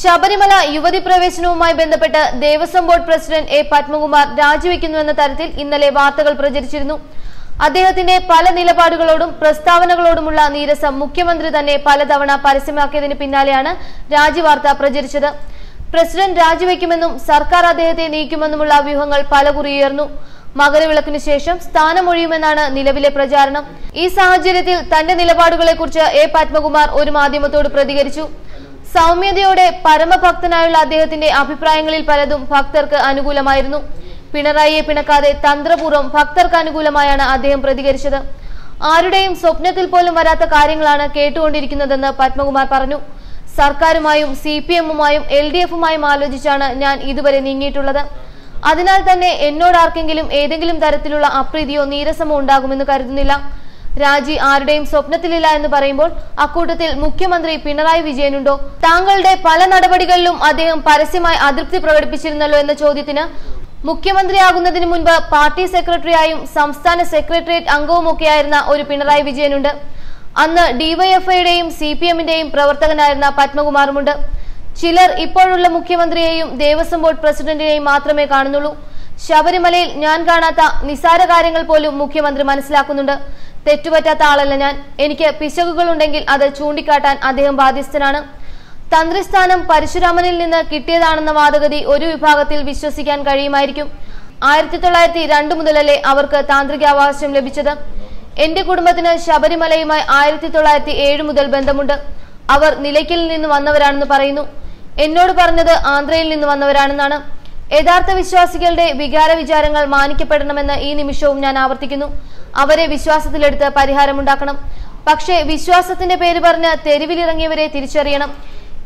ശബരിമല യുവതി പ്രവേശനവുമായി ബന്ധപ്പെട്ട് Devaswom board president A Padmakumar രാജിവെക്കുന്നുവെന്ന തരത്തിൽ ഇന്നലെ വാർത്തകൾ പ്രചരിച്ചിരുന്നു. അദ്ദേഹത്തിന്റെ പല നിലപാടുകളോടും പ്രസ്താവനകളോടുമുള്ള നീരസം മുഖ്യമന്ത്രി തന്നെ പലതവണ പരസ്യമാക്കിയതിന് പിന്നാലെയാണ് രാജിവാർത്ത പ്രചരിച്ചത്. പ്രസിഡന്റ് രാജിവെക്കുമെന്നും സർക്കാർ അദ്ദേഹത്തെ നീക്കുമെന്നുമുള്ള വ്യൂഹങ്ങൾ പലകുറി ഉയർന്നു. മകരവിളക്കിന് ശേഷം സ്ഥാനമൊഴിയുമെന്നാണ് നിലവിലെ പ്രചാരണം. ഈ സാഹചര്യത്തിൽ തന്റെ നിലപാടുകളെക്കുറിച്ച് എ പത്മകുമാർ ഒരു മാധ്യമത്തോട് പ്രതികരിച്ചു. സൗമ്യതയോടെ പരമഭക്തനായുള്ള അദ്ദേഹത്തിന്റെ അഭിപ്രായങ്ങളിൽ പലതും ഭക്തർക്ക് അനുകൂലമായിരുന്നു. പിണറായിയെ പിണക്കാതെ തന്ത്രപൂർവം ഭക്തർക്ക് അനുകൂലമായാണ് അദ്ദേഹം പ്രതികരിച്ചത്. ആരുടെയും സ്വപ്നത്തിൽ പോലും വരാത്ത കാര്യങ്ങളാണ് കേട്ടുകൊണ്ടിരിക്കുന്നതെന്ന് പത്മകുമാർ പറഞ്ഞു. സർക്കാരുമായും സി പി എമ്മുമായും എൽ ഡി എഫുമായും ആലോചിച്ചാണ് ഞാൻ ഇതുവരെ നീങ്ങിയിട്ടുള്ളത്. അതിനാൽ തന്നെ എന്നോട് ആർക്കെങ്കിലും ഏതെങ്കിലും തരത്തിലുള്ള അപ്രീതിയോ നീരസമോ ഉണ്ടാകുമെന്ന് കരുതുന്നില്ല. രാജി ആരുടെയും സ്വപ്നത്തിലില്ല എന്ന് പറയുമ്പോൾ അക്കൂട്ടത്തിൽ മുഖ്യമന്ത്രി പിണറായി വിജയനുണ്ടോ? താങ്കളുടെ പല നടപടികളിലും അദ്ദേഹം പരസ്യമായി അതൃപ്തി പ്രകടിപ്പിച്ചിരുന്നല്ലോ എന്ന ചോദ്യത്തിന് മുഖ്യമന്ത്രിയാകുന്നതിന് മുൻപ് പാർട്ടി സെക്രട്ടറിയായും സംസ്ഥാന സെക്രട്ടേറിയറ്റ് അംഗവുമൊക്കെയായിരുന്ന ഒരു പിണറായി വിജയനുണ്ട്. അന്ന് ഡിവൈഎഫ്ഐയുടെയും സി പി എമ്മിന്റെയും പ്രവർത്തകനായിരുന്ന പത്മകുമാറുമുണ്ട്. ചിലർ ഇപ്പോഴുള്ള മുഖ്യമന്ത്രിയെയും ദേവസ്വം ബോർഡ് പ്രസിഡന്റിനെയും മാത്രമേ കാണുന്നുള്ളൂ. ശബരിമലയിൽ ഞാൻ കാണാത്ത നിസാര കാര്യങ്ങൾ പോലും മുഖ്യമന്ത്രി മനസ്സിലാക്കുന്നുണ്ട്. തെറ്റുപറ്റാത്ത ആളല്ല ഞാൻ. എനിക്ക് പിശകുകൾ ഉണ്ടെങ്കിൽ അത് ചൂണ്ടിക്കാട്ടാൻ അദ്ദേഹം ബാധ്യസ്ഥനാണ്. തന്ത്രിസ്ഥാനം പരശുരാമനിൽ നിന്ന് കിട്ടിയതാണെന്ന വാദഗതി ഒരു വിഭാഗത്തിൽ വിശ്വസിക്കാൻ കഴിയുമായിരിക്കും. ആയിരത്തി തൊള്ളായിരത്തി രണ്ട് മുതലല്ലേ അവർക്ക് താന്ത്രികാവകാശം ലഭിച്ചത്. എന്റെ കുടുംബത്തിന് ശബരിമലയുമായി ആയിരത്തി തൊള്ളായിരത്തി ഏഴ് മുതൽ ബന്ധമുണ്ട്. അവർ നിലയ്ക്കലിൽ നിന്ന് വന്നവരാണെന്ന് പറയുന്നു. എന്നോട് പറഞ്ഞത് ആന്ധ്രയിൽ നിന്ന് വന്നവരാണെന്നാണ്. യഥാർത്ഥ വിശ്വാസികളുടെ വികാര വിചാരങ്ങൾ മാനിക്കപ്പെടണമെന്ന് ഈ നിമിഷവും ഞാൻ ആവർത്തിക്കുന്നു. അവരെ വിശ്വാസത്തിലെടുത്ത് പരിഹാരമുണ്ടാക്കണം. പക്ഷേ വിശ്വാസത്തിന്റെ പേര് പറഞ്ഞ് തെരുവിലിറങ്ങിയവരെ തിരിച്ചറിയണം.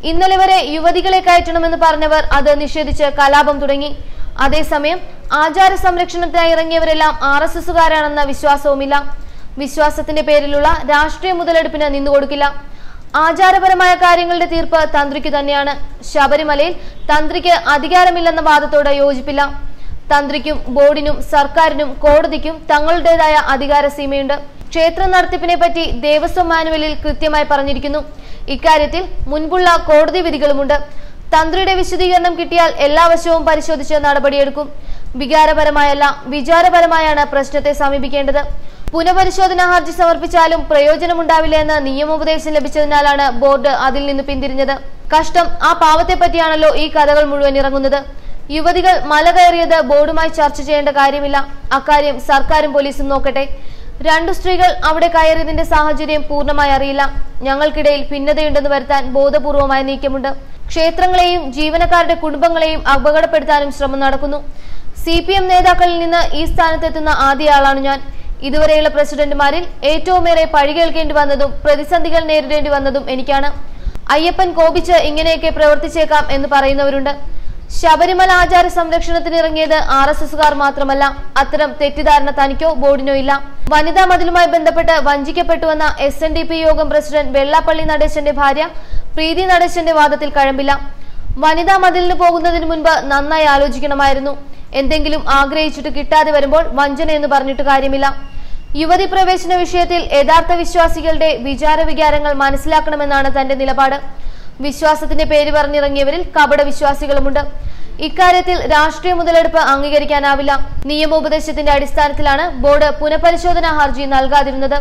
ഇന്നലെ വരെ യുവതികളെ കയറ്റണമെന്ന് പറഞ്ഞവർ അത് നിഷേധിച്ച് കലാപം തുടങ്ങി. അതേസമയം ആചാര സംരക്ഷണത്തിനായി ഇറങ്ങിയവരെല്ലാം ആർ എസ് എസുകാരാണെന്ന വിശ്വാസവുമില്ല. വിശ്വാസത്തിന്റെ പേരിലുള്ള രാഷ്ട്രീയ മുതലെടുപ്പിന് നിന്നുകൊടുക്കില്ല. ആചാരപരമായ കാര്യങ്ങളുടെ തീർപ്പ് തന്ത്രിക്ക് തന്നെയാണ്. ശബരിമലയിൽ തന്ത്രിക്ക് അധികാരമില്ലെന്ന വാദത്തോട് യോജിപ്പില്ല. തന്ത്രിക്കും ബോർഡിനും സർക്കാരിനും കോടതിക്കും തങ്ങളുടേതായ അധികാര സീമയുണ്ട്. ക്ഷേത്ര നടത്തിപ്പിനെ പറ്റി ദേവസ്വം മാനുവലിൽ കൃത്യമായി പറഞ്ഞിരിക്കുന്നു. ഇക്കാര്യത്തിൽ മുൻപുള്ള കോടതി വിധികളുമുണ്ട്. തന്ത്രിയുടെ വിശദീകരണം കിട്ടിയാൽ എല്ലാ വശവും പരിശോധിച്ച് നടപടിയെടുക്കും. വികാരപരമായല്ല വിചാരപരമായാണ് പ്രശ്നത്തെ സമീപിക്കേണ്ടത്. പുനഃപരിശോധനാ ഹർജി സമർപ്പിച്ചാലും പ്രയോജനമുണ്ടാവില്ല എന്ന് നിയമോപദേശം ലഭിച്ചതിനാലാണ് ബോർഡ് അതിൽ നിന്ന് പിന്തിരിഞ്ഞത്. കഷ്ടം ആ പാവത്തെ പറ്റിയാണല്ലോ ഈ കഥകൾ മുഴുവൻ ഇറങ്ങുന്നത്. യുവതികൾ മല കയറിയത് ബോർഡുമായി ചർച്ച ചെയ്യേണ്ട കാര്യമില്ല. അക്കാര്യം സർക്കാരും പോലീസും നോക്കട്ടെ. രണ്ടു സ്ത്രീകൾ അവിടെ കയറിയതിന്റെ സാഹചര്യം പൂർണമായി അറിയില്ല. ഞങ്ങൾക്കിടയിൽ ഭിന്നതയുണ്ടെന്ന് വരുത്താൻ ബോധപൂർവമായ നീക്കമുണ്ട്. ക്ഷേത്രങ്ങളെയും ജീവനക്കാരുടെ കുടുംബങ്ങളെയും അപകടപ്പെടുത്താനും ശ്രമം നടക്കുന്നു. സി നേതാക്കളിൽ നിന്ന് ഈ സ്ഥാനത്തെത്തുന്ന ആദ്യയാളാണ് ഞാൻ. ഇതുവരെയുള്ള പ്രസിഡന്റുമാരിൽ ഏറ്റവുമേറെ പഴികേൽക്കേണ്ടി വന്നതും പ്രതിസന്ധികൾ നേരിടേണ്ടി വന്നതും എനിക്കാണ്. അയ്യപ്പൻ കോപിച്ച് ഇങ്ങനെയൊക്കെ പ്രവർത്തിച്ചേക്കാം എന്ന് പറയുന്നവരുണ്ട്. ശബരിമല ആചാര സംരക്ഷണത്തിന് ഇറങ്ങിയത് ആർ എസ് എസുകാർ മാത്രമല്ല അത്തരം തെറ്റിദ്ധാരണ തനിക്കോ ബോർഡിനോ ഇല്ല. വനിതാ മതിലുമായി ബന്ധപ്പെട്ട് വഞ്ചിക്കപ്പെട്ടുവെന്ന S N D P Yogam president Vellappally നടേശന്റെ ഭാര്യ പ്രീതി നടേശന്റെ വാദത്തിൽ കഴമ്പില്ല. വനിതാ മതിലിന് പോകുന്നതിന് മുൻപ് നന്നായി ആലോചിക്കണമായിരുന്നു. എന്തെങ്കിലും ആഗ്രഹിച്ചിട്ട് കിട്ടാതെ വരുമ്പോൾ വഞ്ചന എന്ന് പറഞ്ഞിട്ട് കാര്യമില്ല. യുവതി പ്രവേശന വിഷയത്തിൽ യഥാർത്ഥ വിശ്വാസികളുടെ വിചാര വികാരങ്ങൾ മനസ്സിലാക്കണമെന്നാണ് തന്റെ നിലപാട്. വിശ്വാസത്തിന്റെ പേര് പറഞ്ഞിറങ്ങിയവരിൽ കപട വിശ്വാസികളുമുണ്ട്. ഇക്കാര്യത്തിൽ രാഷ്ട്രീയ മുതലെടുപ്പ് അംഗീകരിക്കാനാവില്ല. നിയമോപദേശത്തിന്റെ അടിസ്ഥാനത്തിലാണ് ബോർഡ് പുനഃപരിശോധനാ ഹർജി നൽകാതിരുന്നത്.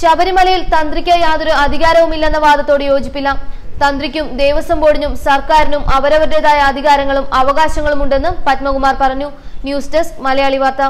ശബരിമലയിൽ തന്ത്രിക്ക് യാതൊരു അധികാരവുമില്ലെന്ന വാദത്തോട് യോജിപ്പില്ല. തന്ത്രിക്കും ദേവസ്വം ബോർഡിനും സർക്കാരിനും അവരവരുടേതായ അധികാരങ്ങളും അവകാശങ്ങളും ഉണ്ടെന്നും പത്മകുമാർ പറഞ്ഞു. ന്യൂസ് ഡെസ്ക് മലയാളി വാർത്ത.